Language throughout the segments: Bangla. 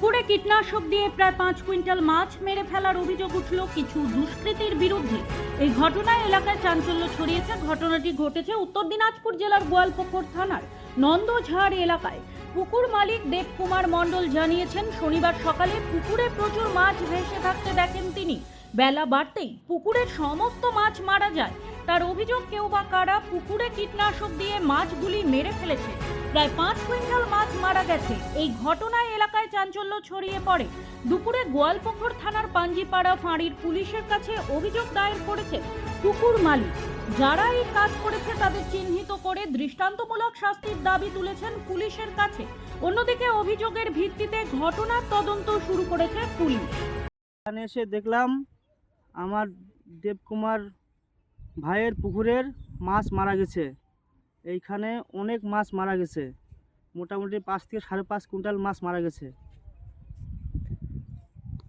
পুকুরে কীটনাশক দিয়ে প্রায় পাঁচ কুইন্টাল মাছ মেরে ফেলার অভিযোগ উঠল কিছু দুষ্কৃতীর বিরুদ্ধে। এই ঘটনায় এলাকায় চাঞ্চল্য ছড়িয়েছে। ঘটনাটি ঘটেছে উত্তর দিনাজপুর জেলার গোয়ালপুকুর থানার নন্দঝাড় এলাকায়। পুকুর মালিক দেবকুমার মণ্ডল জানিয়েছেন, শনিবার সকালে পুকুরে প্রচুর মাছ ভেসে থাকতে দেখেন তিনি। বেলা বাড়তেই পুকুরের সমস্ত মাছ মারা যায়। তার অভিযোগ, কেউ বা কারা পুকুরে কীটনাশক দিয়ে মাছগুলি মেরে ফেলেছে। প্রায় পাঁচ কুইন্টাল মাছ মারা গেছে। এই ঘটনায় এলাকায় চাঞ্চল্য ছড়িয়ে পড়ে। দুপুরে গোয়ালপুকুর থানার পাঞ্জিপাড়া ফাঁড়ির পুলিশের কাছে অভিযোগ দায়ের করেছে পুকুর মালিক। যারা এই কাজ করেছে তাদের চিহ্নিত করে দৃষ্টান্তমূলক শাস্তির দাবি তুলেছেন পুলিশের কাছে। অন্যদিকে অভিযোগের ভিত্তিতে ঘটনার তদন্ত শুরু করেছে পুলিশ। এখানে এসে দেখলাম আমার দেবকুমার ভাইয়ের পুকুরের মাছ মারা গেছে। এইখানে অনেক মাছ মারা গেছে। মোটামুটি পাঁচ থেকে সাড়ে পাঁচ কুইন্টাল মাছ মারা গেছে।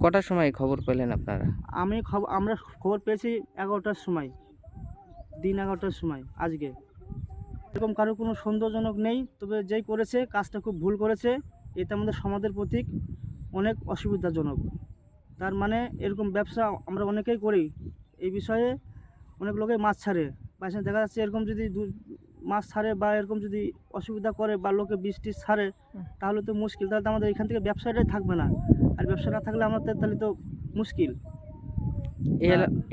কটার সময় খবর পেলেন আপনারা? আমি খবর আমরা খবর পেয়েছি এগারোটার সময়। দিন এগারোটার সময় আজকে। এরকম কারও কোনো সন্দেহজনক নেই তবে যেই করেছে কাজটা খুব ভুল করেছে এতে আমাদের সমাজের প্রতি অনেক অসুবিধাজনক। তার মানে এরকম ব্যবসা আমরা অনেকেই করি। এই বিষয়ে অনেক লোকে মাছ ছাড়ে। পাশে দেখা যাচ্ছে এরকম যদি মাছ ছাড়ে বা এরকম যদি অসুবিধা করে বা লোকে বৃষ্টি ছাড়ে তাহলে তো মুশকিল। তাহলে তো আমাদের এখান থেকে ব্যবসাটাই থাকবে না। আর ব্যবসা না থাকলে আমাদের তাহলে তো মুশকিল।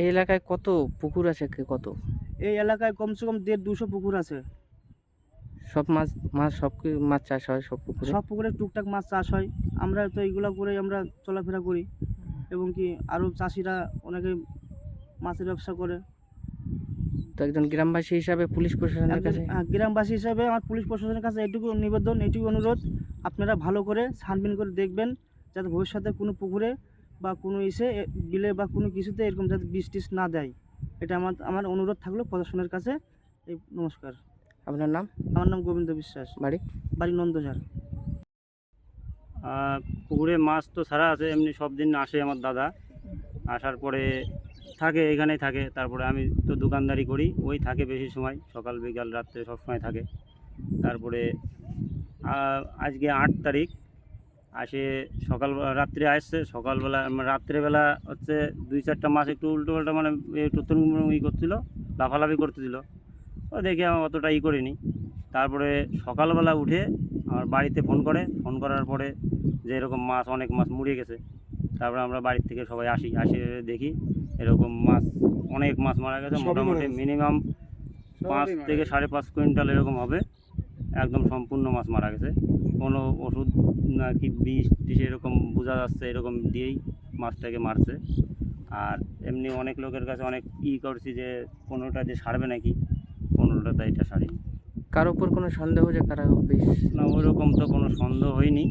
এই এলাকায় কত পুকুর আছে কত? এই এলাকায় কমসে কম দেড় দুশো পুকুর আছে। সব মাছ মাছ সব মাছ চাষ হয় সব পুকুরে? সব পুকুরে টুকটাক মাছ চাষ হয়। আমরা তো এইগুলো করে আমরা চলাফেরা করি। এবং কি আরও চাষিরা অনেকে মাছের ব্যবসা করে। তো একজন গ্রামবাসী হিসাবে পুলিশ প্রশাসনের কাছে? গ্রামবাসী হিসাবে আমার পুলিশ প্রশাসনের কাছে এটুকু নিবেদন এটুকু অনুরোধ। আপনারা ভালো করে ছানবিন করে দেখবেন যাতে ভবিষ্যতে কোনো পুকুরে বা কোনো ইসে বিলে বা কোনো কিছুতে এরকম যাতে টিস না দেয়। এটা আমার আমার অনুরোধ থাকল প্রশাসনের কাছে। এই নমস্কার। আপনার নাম? আমার নাম গোবিন্দ বিশ্বাস। বাড়ি? বাড়ি নন্দঝাড়। আর পুকুরে মাছ তো ছাড়া আছে এমনি সব দিন আসে আমার দাদা। আসার পরে থাকে, এখানেই থাকে। তারপরে আমি তো দোকানদারি করি, ওই থাকে বেশি সময়, সকাল, বিকাল, রাত্রে সব সময় থাকে। তারপরে আজকে আট তারিখ, আসে সকাল, রাত্রে আসছে, সকালবেলা মানে রাত্রেবেলা হচ্ছে দুই চারটা মাছ একটু উল্টো পাল্টা মানে একটু ই করছিল লাফালাফি করতেছিল ও দেখে আমি অতটা ই করিনি তারপরে সকালবেলা উঠে আমার বাড়িতে ফোন করে ফোন করার পরে যে এরকম মাছ অনেক মাছ মুড়িয়ে গেছে তারপরে আমরা বাড়ির থেকে সবাই আসি আসে দেখি এরকম মাছ অনেক মাছ মারা গেছে মোটামুটি মিনিমাম পাঁচ থেকে সাড়ে পাঁচ কুইন্টাল এরকম হবে। একদম সম্পূর্ণ মাছ মারা গেছে। কোনো ওষুধ না কি বিষ টিষ এরকম বোঝা যাচ্ছে এরকম দিয়েই মাছটাকে মারছে। আর এমনি অনেক লোকের কাছে অনেক ই করছি যে কোনোটা যে সারবে নাকি কোনোটা তাই এটা সারিনি কার উপর কোনো সন্দেহ যে কারা বিষ না ওরকম তো কোনো সন্দেহ হয়নি।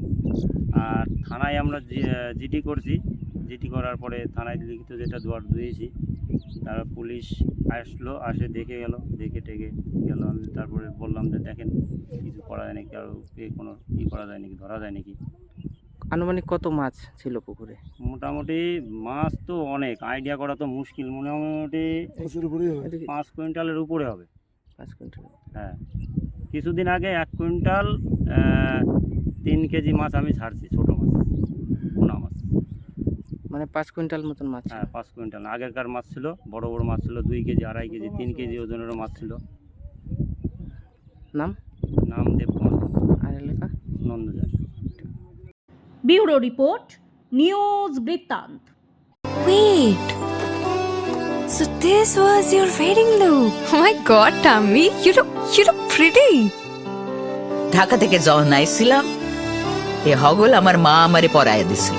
আর থানায় আমরা জিডি করছি। জিডি করার পরে থানায় লিখিত যেটা দুয়ার দিয়েছি তারপর পুলিশ আসলো আসে দেখে গেল দেখে টেকে গেল। আমি তারপরে বললাম যে দেখেন কিছু করা যায় নাকি? আর এ কোনো ই করা যায় নাকি? ধরা যায় নাকি? আনুমানিক কত মাছ ছিল পুকুরে? মোটামুটি মাছ তো অনেক। আইডিয়া করা তো মুশকিল। মোটামুটি পাঁচ কুইন্টালের উপরে হবে। পাঁচ কুইন্টাল হ্যাঁ। কিছুদিন আগে এক কুইন্টাল তিন কেজি মাছ আমি ছাড়ছি ছোটো মাছ। মানে পাঁচ কুইন্টাল মতন মাছ হ্যাঁ পাঁচ কুইন্টাল। আগেরকার মাছ ছিল বড় বড় মাছ ছিল দুই কেজি আড়াই কেজি তিন কেজি ওজনেরও মাছ ছিল। নাম? নাম দেবকুমার। আর এলাকা? নন্দজার ব্যুরো রিপোর্ট নিউজ বৃত্তান্ত। Wait. So this was your wedding look. Oh my god, Tammy, you look you look pretty. Dhaka থেকে যখন আইছিলাম এ হগল আমার মা আমারে পরায় দিছিল।